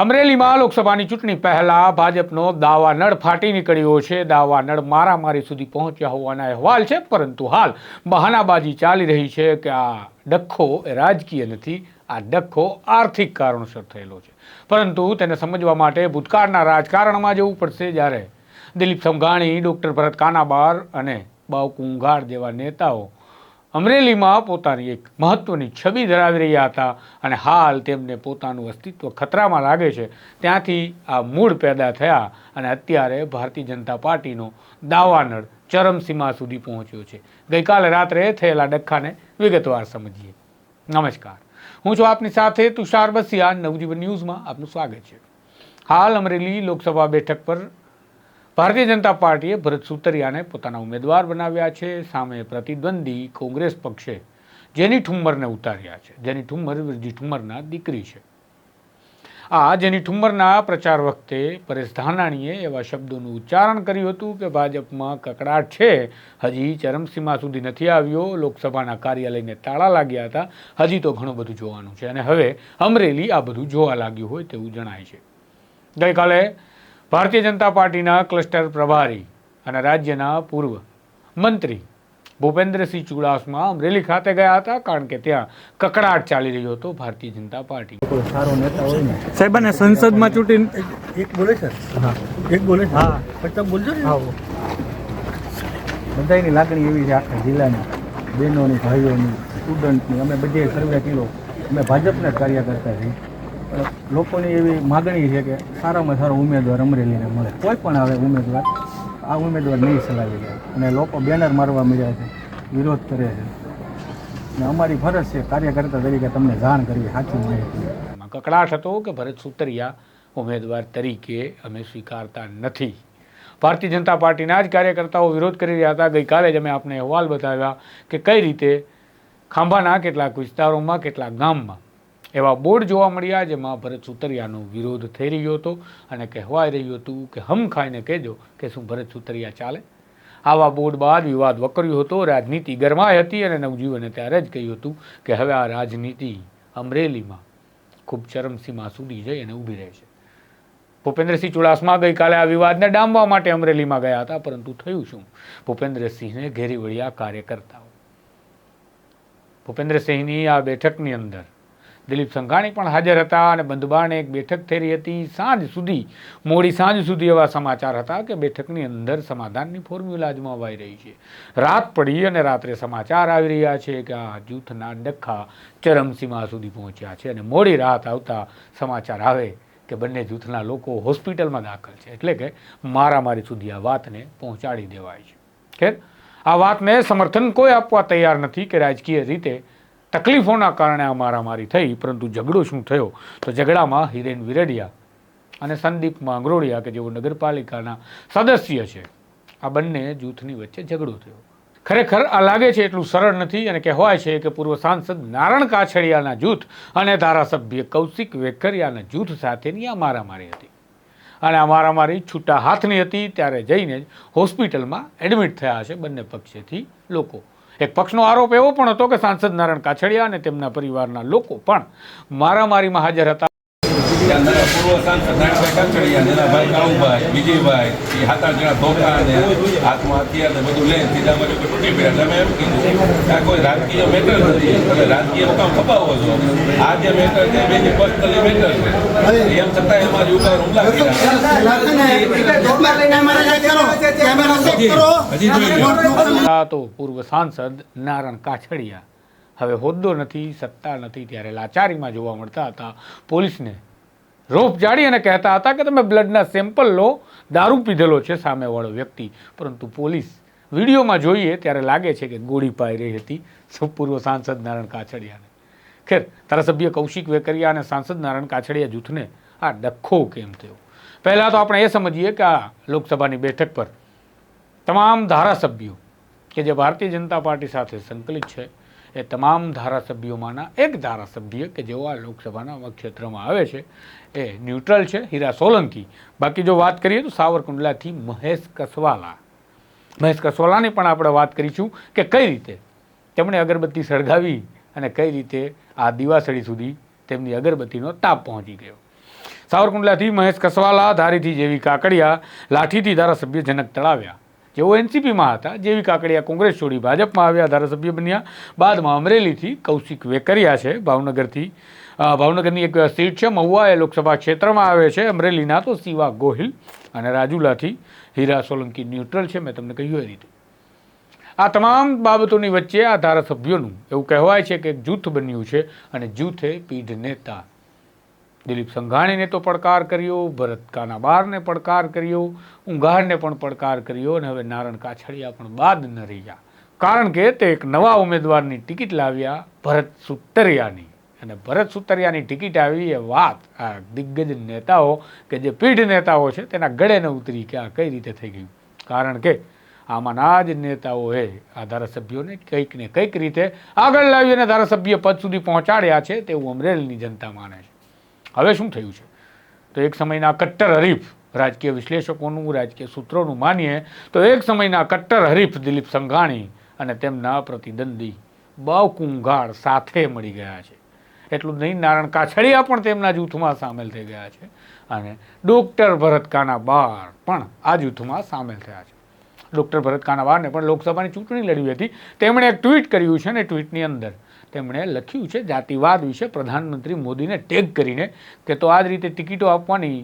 અમરેલીમાં લોકસભાની ચૂંટણી પહેલા ભાજપનો દાવાનળ ફાટી નીકળ્યો છે. દાવાનળ મારામારી સુધી પહોંચ્યા હોવાના અહેવાલ છે, પરંતુ હાલ બહાનાબાજી ચાલી રહી છે કે આ ડખ્ખો એ રાજકીય નથી, આ ડખ્ખો આર્થિક કારણોસર થયેલો છે. પરંતુ તેને સમજવા માટે ભૂતકાળના રાજકારણમાં જવું પડશે જ્યારે દિલીપ સંઘાણી ડૉક્ટર ભરત કાનાબાર અને બાવ કુંઘાર જેવા નેતાઓ અમરેલીમાં પોતાની એક મહત્વની છબી ધરાવી રહ્યા હતા અને હાલ તેમને પોતાનું અસ્તિત્વ ખતરામાં લાગે છે. ત્યાંથી આ મૂળ પેદા થયા અને અત્યારે ભારતીય જનતા પાર્ટીનો દાવાનળ ચરમસીમા સુધી પહોંચ્યો છે. ગઈકાલે રાત્રે થયેલા ડખ્ખાને વિગતવાર સમજીએ. નમસ્કાર. હું છું આપની સાથે તુષાર બસિયા. નવજીવન ન્યૂઝમાં આપનું સ્વાગત છે. હાલ અમરેલી લોકસભા બેઠક પર ભારતીય જનતા પાર્ટીએ ભરત સુતરિયાને પોતાના ઉમેદવાર બનાવ્યા છે, સામે પ્રતિદ્વંદી કોંગ્રેસ પક્ષે જેની ઠુમ્મરને ઉતાર્યા છે. જેની ઠુમ્મર વિરજી ઠુમ્મરના દીકરી છે. આ જેની ઠુમ્મરના પ્રચાર વખતે પરેશ ધાનાણીએ એવા શબ્દોનું ઉચ્ચારણ કર્યું હતું કે ભાજપમાં કકડાટ છે. હજી ચરમસીમા સુધી નથી આવ્યો. લોકસભાના કાર્યાલયને તાળા લાગ્યા હતા. હજી તો ઘણું બધું જોવાનું છે. અને હવે અમરેલી આ બધું જોવા લાગ્યું હોય તેવું જણાય છે. ગઈકાલે ભારતીય જનતા પાર્ટીના ક્લસ્ટર પ્રભારી અને રાજ્યના પૂર્વ મંત્રી ભૂપેન્દ્રસિંહ ચુડાસમા અમરેલી ખાતે ગયા હતા કારણ કે ત્યાં કકડાટ ચાલી રહ્યો હતો ભારતીય જનતા પાર્ટી. સારો નેતા હોય ને. સાહેબ અને સંસદમાં ચૂંટી એક બોલે છે? હા. એક બોલે છે? હા. પછી તમે બોલજો ને. બધાની લાગણી એવી છે આખા જિલ્લાની. બહેનોની ભાઈઓની સ્ટુડન્ટની અમે બધે સર્વે કિલો અમે ભાજપના જ કાર્ય કરતા છીએ. પણ લોકોની એવી માગણી છે કે સારામાં સારો ઉમેદવાર અમરેલીને મળે. કોઈ પણ આવે ઉમેદવાર, આ ઉમેદવાર નહીં ચલાવી જાય. અને લોકો બેનર મારવા મળ્યા છે, વિરોધ કરે છે. અને અમારી ફરજ છે, કાર્યકર્તા તરીકે તમને જાણ કરવી, સાચી માહિતી. કકડાટ હતો કે ભરત સુતરિયા ઉમેદવાર તરીકે અમે સ્વીકારતા નથી. ભારતીય જનતા પાર્ટીના જ કાર્યકર્તાઓ વિરોધ કરી રહ્યા હતા. ગઈકાલે જ અમે આપને અહેવાલ બતાવ્યા કે કઈ રીતે ખાંભાના કેટલાક વિસ્તારોમાં, કેટલાક ગામમાં એવા બોર્ડ જોવા મળ્યા જેમાં ભરત સુતરિયાનો વિરોધ થઈ રહ્યો હતો અને કહેવાય રહ્યું હતું કે હમ ખાઈને કહેજો કે શું ભરત સુતરિયા ચાલે? આવા બોર્ડ બાદ વિવાદ વકર્યો હતો, રાજનીતિ ગરમાઈ હતી અને નવજીવને ત્યારે જ કહ્યું હતું કે હવે આ રાજનીતિ અમરેલીમાં ખૂબ ચરમસીમા સુધી જઈ અને ઊભી રહે છે ભૂપેન્દ્રસિંહ ચુડાસમા ગઈકાલે આ વિવાદને ડામવા માટે અમરેલીમાં ગયા હતા, પરંતુ થયું શું? ભૂપેન્દ્રસિંહને ઘેરી વળ્યા કાર્યકર્તાઓ. ભૂપેન્દ્રસિંહની આ બેઠકની અંદર દિલીપ સંઘાણી પણ હાજર હતા અને બંધબાણે એક બેઠક થઈ રહી હતી. સાંજ સુધી, મોડી સાંજ સુધી એવા સમાચાર હતા કે બેઠકની અંદર સમાધાનની ફોર્મ્યુલા અજમાવાઈ રહી છે. રાત પડી અને રાત્રે સમાચાર આવી રહ્યા છે કે આ જૂથના ડખા ચરમસીમા સુધી પહોંચ્યા છે અને મોડી રાત આવતા સમાચાર આવે કે બંને જૂથના લોકો હોસ્પિટલમાં દાખલ છે. એટલે કે મારામારી સુધી આ વાતને પહોંચાડી દેવાય છે. ખેર, આ વાતને સમર્થન કોઈ આપવા તૈયાર નથી કે રાજકીય રીતે તકલીફોના કારણે આ મારામારી થઈ, પરંતુ ઝઘડો શું થયો? તો ઝઘડામાં હિરેન વિરડિયા અને સંદીપ માંગરોળિયા, કે જેઓ નગરપાલિકાના સદસ્ય છે, આ બંને જૂથની વચ્ચે ઝઘડો થયો. ખરેખર આ લાગે છે એટલું સરળ નથી અને કહેવાય છે કે પૂર્વ સાંસદ નારણ કાછડિયાના જૂથ અને ધારાસભ્ય કૌશિક વેકરિયાના જૂથ સાથેની આ મારામારી હતી. અને આ મારામારી છૂટા હાથની હતી, ત્યારે જઈને જ હોસ્પિટલમાં એડમિટ થયા છે બંને પક્ષેથી લોકો. એક પક્ષનો આરોપ એવો પણ હતો કે સાંસદ નારાયણ કાછડિયા અને તેમના પરિવારના લોકો પણ મારામારીમાં હાજર હતા. પૂર્વ સાંસદ નાગભાઈ કાકડિયા ને કાળુભાઈ, વિજયભાઈ, એ હાથ આઠ જણા ધોકા ને હાથમાં હથિયાર ને બધું લઈને સીધા અમારી તૂટી પડ્યા. એટલે અમે એમ કીધું કે આ કોઈ રાજકીય મેટર નથી. તમે રાજકીય મુકામ ખપાવો છો. આ જે મેટર છે બેની પર્સનલી મેટર છે. એમ છતાં અમારી ઉપર હુમલા કર્યા. હજી જોઈ લો આ તો પૂર્વ સાંસદ નારણ કાછડિયા. હવે હોદ્દો નથી, સત્તા નથી, ત્યારે લાચારીમાં જોવા મળતા હતા પોલીસને. રોપ જાડી અને કહેતા હતા કે તમે બ્લડના સેમ્પલ લો, દારૂ પીધેલો છે સામેવાળો વ્યક્તિ. પરંતુ પોલીસ વિડીયોમાં જોઈએ ત્યારે લાગે છે કે ગોળી પાઈ રહી હતી પૂર્વ સાંસદ નારાયણ કાછડિયાને. ખેર, ધારાસભ્ય કૌશિક વેકરિયા અને સાંસદ નારાયણ કાછડિયા જૂથને આ ડખ્ખો કેમ થયો? પહેલાં તો આપણે એ સમજીએ કે આ લોકસભાની બેઠક પર તમામ ધારાસભ્યો કે જે ભારતીય જનતા પાર્ટી સાથે સંકલિત છે એ તમામ ધારાસભ્યોમાંના એક ધારાસભ્ય કે જેઓ આ લોકસભાના ક્ષેત્રમાં આવે છે, એ ન્યુટ્રલ છે, હીરા સોલંકી. બાકી જો વાત કરીએ તો સાવરકુંડલાથી મહેશ કસવાલા. મહેશ કસવાલાની પણ આપણે વાત કરીશું કે કઈ રીતે તેમણે અગરબત્તી સળગાવી અને કઈ રીતે આ દિવાસળી સુધી તેમની અગરબત્તીનો તાપ પહોંચી ગયો. સાવરકુંડલાથી મહેશ કસવાલા ધારીથી જેવી કાકડિયા લાઠીથી ધારાસભ્ય જનક તળાવ્યા. જેઓ એનસીપીમાં હતા, જેવી કાકડિયા કોંગ્રેસ છોડી ભાજપમાં આવ્યા, ધારાસભ્ય બન્યા, બાદમાં અમરેલીથી કૌશિક વેકરિયા છે, ભાવનગરથી ભાવનગરની એક સીટ છે, મહુવા એ લોકસભા ક્ષેત્રમાં આવે છે, અમરેલીના તો શિવા ગોહિલ અને રાજુલાથી હીરા સોલંકી ન્યુટ્રલ છે, મેં તમને કહ્યું એ રીતે. આ તમામ બાબતોની વચ્ચે આ ધારાસભ્યોનું એવું કહેવાય છે કે એક જૂથ બન્યું છે અને જૂથે પીઢ નેતા દિલીપ સંઘાણીને તો પડકાર કર્યો, ભરત કાનાબારને પડકાર કર્યો ઊંઘારને પણ પડકાર કર્યો અને હવે નારણ કાછડિયા પણ બાદ ન રહ્યા. કારણ કે તે એક નવા ઉમેદવારની ટિકિટ લાવ્યા ભરત સુતરિયાની. અને ભરત સુતરિયાની ટિકિટ આવી એ વાત આ દિગ્ગજ નેતાઓ કે જે પીઢ નેતાઓ છે તેના ગળે ન ઉતરી કે આ કઈ રીતે થઈ ગયું. કારણ કે આમાંના જ નેતાઓએ આ ધારાસભ્યોને કંઈક ને કંઈક રીતે આગળ લાવી અને ધારાસભ્ય પદ સુધી પહોંચાડ્યા છે તેવું અમરેલીની જનતા માને છે. હવે શું થયું છે? તો એક સમયના કટ્ટર હરીફ રાજકીય વિશ્લેષકોનું, રાજકીય સૂત્રોનું માનીએ, તો એક સમયના કટ્ટર હરીફ દિલીપ સંઘાણી અને તેમના પ્રતિદ્વંદી બાવકુંગાળ સાથે મળી ગયા છે. એટલું જ નહીં નારણ કાછડિયા પણ તેમના જૂથમાં સામેલ થઈ ગયા છે અને ડૉક્ટર ભરત કાનાબાર પણ આ જૂથમાં સામેલ થયા છે. ડૉક્ટર ભરત કાનાબારને પણ લોકસભાની ચૂંટણી લડવી હતી. તેમણે એક ટ્વીટ કર્યું છે ને, ટ્વીટની અંદર તેમણે લખ્યું છે, જાતિવાદ વિશે પ્રધાનમંત્રી મોદીને ટેગ કરીને કે તો આ જ રીતે ટિકિટો આપવાની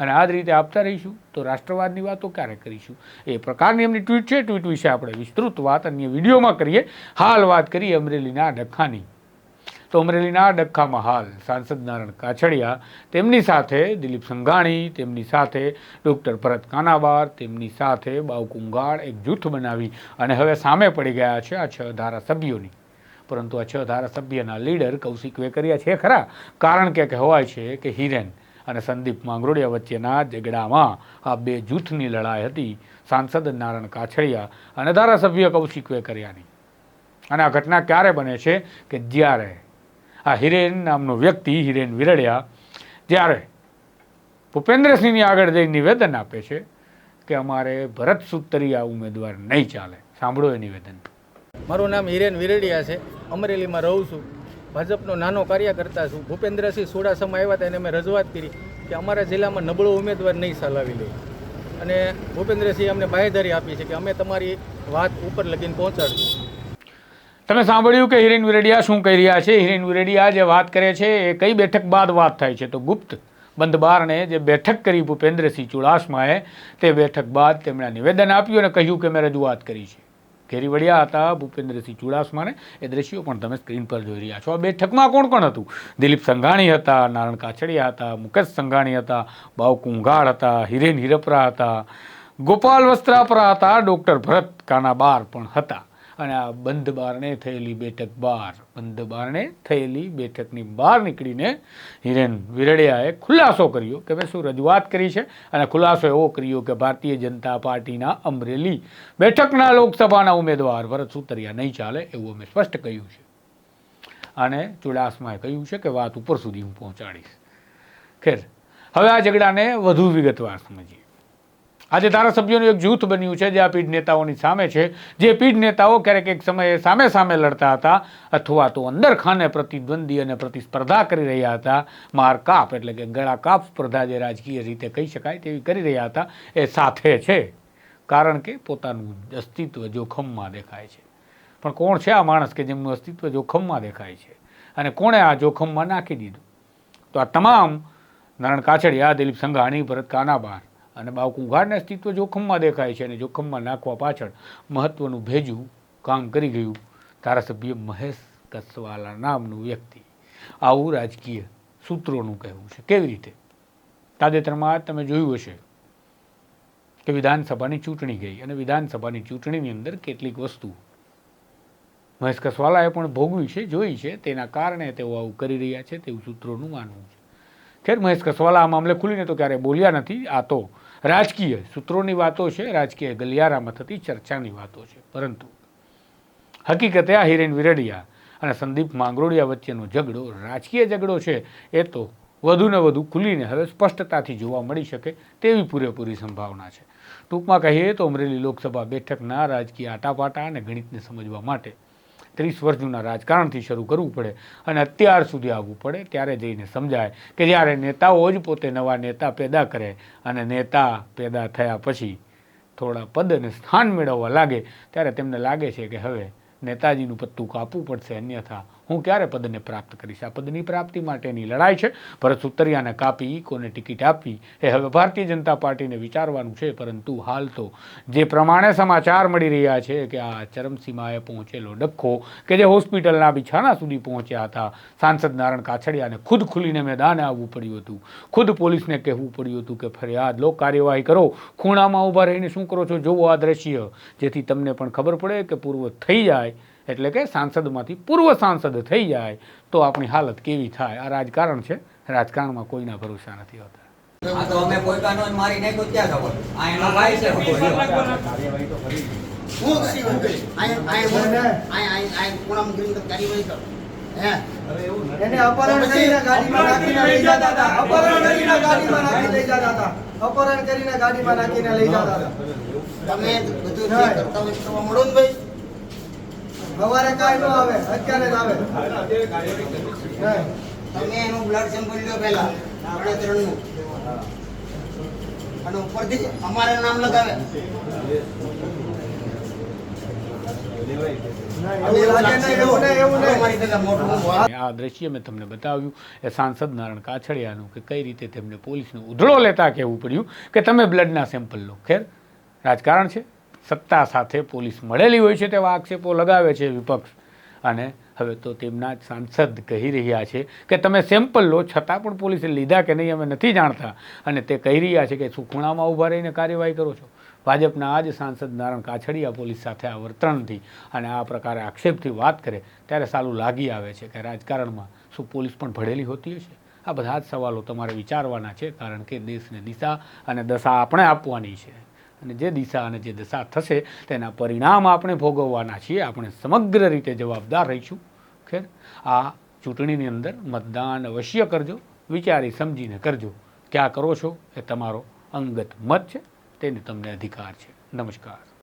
અને આ જ રીતે આપતા રહીશું, તો રાષ્ટ્રવાદની વાતો ક્યારે કરીશું? એ પ્રકારની એમની ટ્વીટ છે. ટ્વીટ વિશે આપણે વિસ્તૃત વાત અન્ય વિડીયોમાં કરીએ. હાલ વાત કરીએ અમરેલીના ડખ્ખાની તો અમરેલીના ડખ્ખામાં હાલ સાંસદ નારણ કાછડિયા, તેમની સાથે દિલીપ સંઘાણી, તેમની સાથે ડૉક્ટર ભરત કાનાબાર, તેમની સાથે બાવકુંગાળ એક જૂથ બનાવી અને હવે સામે પડી ગયા છે આ છ ધારાસભ્યોની. પરંતુ આ છ ધારાસભ્યના લીડર કૌશિક વેકરિયા છે ખરા. કારણ કે કહેવાય છે કે હિરેન અને સંદીપ માંગરોડિયા વચ્ચેના ઝઘડામાં આ બે જૂથની લડાઈ હતી. સાંસદ નારણ કાછડિયા અને ધારાસભ્ય કૌશિક વેકરિયાની. અને આ ઘટના ક્યારે બને છે કે જ્યારે આ હિરેન નામનો વ્યક્તિ હિરેન વિરડિયા જ્યારે ભૂપેન્દ્રસિંહની આગળ જઈ નિવેદન આપે છે કે અમારે ભરત સુતરિયા ઉમેદવાર નહીં ચાલે. સાંભળો એ નિવેદન. મારું નામ હિરેન વિરડિયા છે. અમરેલીમાં રહું છું. ભાજપનો નાનો કાર્યકર્તા છું. ભૂપેન્દ્રસિંહ સુડાસમા આવ્યા હતા એને મેં રજૂઆત કરી કે અમારા જિલ્લામાં નબળો ઉમેદવાર નહીં ચલાવી લે. અને ભૂપેન્દ્રસિંહ અમને બાહેધારી આપી છે કે અમે તમારી વાત ઉપર લગીને પહોંચાડશું. તમે સાંભળ્યું કે હિરેન વિરડિયા શું કહી રહ્યા છે? હિરેન વિરેડિયા જે વાત કરે છે, એ કઈ બેઠક બાદ વાત થાય છે? તો ગુપ્ત બંધ બારણે જે બેઠક કરી ભૂપેન્દ્રસિંહ ચુડાસમાએ, તે બેઠક બાદ તેમણે નિવેદન આપ્યું અને કહ્યું કે મેં રજૂઆત કરી છે. ઘેરી વળ્યા હતા, ભૂપેન્દ્રસિંહ ચુડાસમાને. એ દ્રશ્યો પણ તમે સ્ક્રીન પર જોઈ રહ્યા છો. આ બેઠકમાં કોણ કોણ હતું? દિલીપ સંઘાણી હતા નારણ કાછડિયા હતા, મુકેશ સંઘાણી હતા બાવ કુંઘાળ હતા, હિરેન હિરપરા હતા, ગોપાલ વસ્ત્રાપરા હતા, ડૉક્ટર ભરત કાનાબાર પણ હતા. અને આ બંધ બારણે થયેલી બેઠક બહાર બંધ બારણે થયેલી બેઠકની બહાર નીકળીને હિરેન વિરડિયાએ ખુલાસો કર્યો કે મેં શું રજૂઆત કરી છે? અને ખુલાસો એવો કર્યો કે ભારતીય જનતા પાર્ટીના અમરેલી બેઠકના લોકસભાના ઉમેદવાર ભરત સુતરિયા નહીં ચાલે એવું અમે સ્પષ્ટ કહ્યું છે. અને ચુડાસમાએ કહ્યું છે કે વાત ઉપર સુધી હું પહોંચાડીશ. ખેર, હવે આ ઝઘડાને વધુ વિગતવાર સમજીએ. આજે ધારાસભ્યોનું એક જૂથ બન્યું છે, જે આ પીઢ નેતાઓની સામે છે. જે પીઢ નેતાઓ ક્યારેક એક સમયે સામે સામે લડતા હતા અથવા તો અંદર ખાને પ્રતિદ્વંદી અને પ્રતિસ્પર્ધા કરી રહ્યા હતા. માર કાપ એટલે કે ગળા કાપ સ્પર્ધા જે રાજકીય રીતે કહી શકાય તેવી કરી રહ્યા હતા, એ સાથે છે. કારણ કે પોતાનું અસ્તિત્વ જોખમમાં દેખાય છે. પણ કોણ છે આ માણસ કે જેમનું અસ્તિત્વ જોખમમાં દેખાય છે? અને કોણે આ જોખમમાં નાખી દીધું? તો આ તમામ નારણ કાછડિયા, દિલીપ સંઘાણી, ભરત કાનાબાર અને બાવકુંઘારને અસ્તિત્વ જોખમમાં દેખાય છે અને જોખમમાં નાખવા પાછળ મહત્વનું ભેજું કામ કરી ગયું. ધારાસભ્ય મહેશ કસવાલા નામનું વ્યક્તિ. આવું રાજકીય સૂત્રોનું કહેવું છે. કેવી રીતે? તાજેતરમાં તમે જોયું હશે કે વિધાનસભાની ચૂંટણી ગઈ અને વિધાનસભાની ચૂંટણીની અંદર કેટલીક વસ્તુ મહેશ કસવાલાએ પણ ભોગવી છે, જોઈ છે. તેના કારણે તેઓ આવું કરી રહ્યા છે. તેવું સૂત્રોનું માનવું છે. ખેર, મહેશ કસવાલા આ મામલે ખુલીને તો ક્યારેય બોલ્યા નથી. આ તો રાજકીય સૂત્રોની વાતો છે, રાજકીય ગલિયારામાં થતી ચર્ચાની વાતો છે. પરંતુ હકીકતે આ હિરેન વિરડિયા અને સંદીપ માંગરોડિયા વચ્ચેનો ઝઘડો, રાજકીય ઝઘડો છે, એ તો વધુને વધુ ખુલીને હવે સ્પષ્ટતાથી જોવા મળી શકે તેવી પૂરેપૂરી સંભાવના છે. ટૂંકમાં કહીએ તો અમરેલી લોકસભા બેઠકના રાજકીય આટાપાટા અને ગણિતને સમજવા માટે ત્રીસ વર્ષ રાજકારણથી શરૂ કરવું પડે અને અત્યાર સુધી આવવું પડે, ત્યારે જઈને સમજાય કે જ્યારે નેતાઓ જ પોતે નવા નેતા પેદા કરે અને નેતા પેદા થયા પછી થોડા પદ અને સ્થાન મેળવવા લાગે, ત્યારે તેમને લાગે છે કે હવે નેતાજીનું પત્તું કાપવું પડશે, અન્યથા હું ક્યારે પદને પ્રાપ્ત કરીશ? આ પદની પ્રાપ્તિ માટેની લડાઈ છે. ભરત સુતરિયાને કાપી કોને ટિકિટ આપવી એ હવે ભારતીય જનતા પાર્ટીને વિચારવાનું છે, પરંતુ હાલ તો જે પ્રમાણે સમાચાર મળી રહ્યા છે કે આ ચરમસીમાએ પહોંચેલો ડખ્ખો કે જે હોસ્પિટલના બિછાના સુધી પહોંચ્યા હતા, સાંસદ નારાયણ કાછડિયાને ખુદ ખુલીને મેદાને આવવું પડ્યું હતું. ખુદ પોલીસને કહેવું પડ્યું હતું કે, ફરિયાદ લો, કાર્યવાહી કરો. ખૂણામાં ઊભા રહીને શું કરો છો? જોવો આ દ્રશ્ય. જેથી તમને પણ ખબર પડે કે પૂર્વ થઈ જાય એટલે કે સાંસદમાંથી પૂર્વ સાંસદ થઈ જાય તો આપણી હાલત કેવી થાય? આ રાજકારણ છે. રાજકારણમાં કોઈના ભરોસા નથી હોતા. અપહરણ કરીને ગાડીમાં નાખીને લઈ જતા હતા. અપહરણ કરીને ગાડીમાં નાખી લઈ જતા હતા. અપહરણ કરીને ગાડીમાં નાખીને લઈ જતા હતા. તમે બધું કરતા હોય કરવા મળો ને ભાઈ. સવારે કાંઈ ન આવે અત્યારે જ આવે. તમે એનું બ્લડ સેમ્પલ લ્યો પહેલા આપણે ત્રણનું. અને ઉપરથી અમારે નામ લગાવે. આ દ્રશ્ય મેં તમને બતાવ્યું એ સાંસદ નારાયણ કાછડિયાનું કે કઈ રીતે તેમને પોલીસનો ઉધળો લેતા કહેવું પડ્યું કે તમે બ્લડના સેમ્પલ લો. ખેર રાજકારણ છે? સત્તા સાથે પોલીસ મળેલી હોય છે તેવા આક્ષેપો લગાવે છે વિપક્ષ. અને હવે તો તેમના જ સાંસદ કહી રહ્યા છે કે તમે સેમ્પલ લો, છતાં પણ પોલીસે લીધા કે નહીં અમે નથી જાણતા. અને તે કહી રહ્યા છે કે શું ખૂણામાં ઊભા રહીને કાર્યવાહી કરો છો? ભાજપના આ જ સાંસદ નારાયણ કાછડિયા પોલીસ સાથે આ વર્તણથી અને આ પ્રકારે આક્ષેપથી વાત કરે ત્યારે સારું લાગી આવે છે કે રાજકારણમાં શું પોલીસ પણ ભળેલી હોતી હશે? આ બધા જ સવાલો તમારે વિચારવાના છે કારણ કે દેશને દિશા અને દશા આપણે આપવાની છે. અને જે દિશા અને જે દશા થશે તેના પરિણામ આપણે ભોગવવાના છીએ. આપણે સમગ્ર રીતે જવાબદાર રહીશું. ખેર? આ ચૂંટણીની અંદર મતદાન અવશ્ય કરજો. વિચારી સમજીને કરજો. ક્યાં કરો છો એ તમારો અંગત મત છે. તેને તમને અધિકાર છે. નમસ્કાર.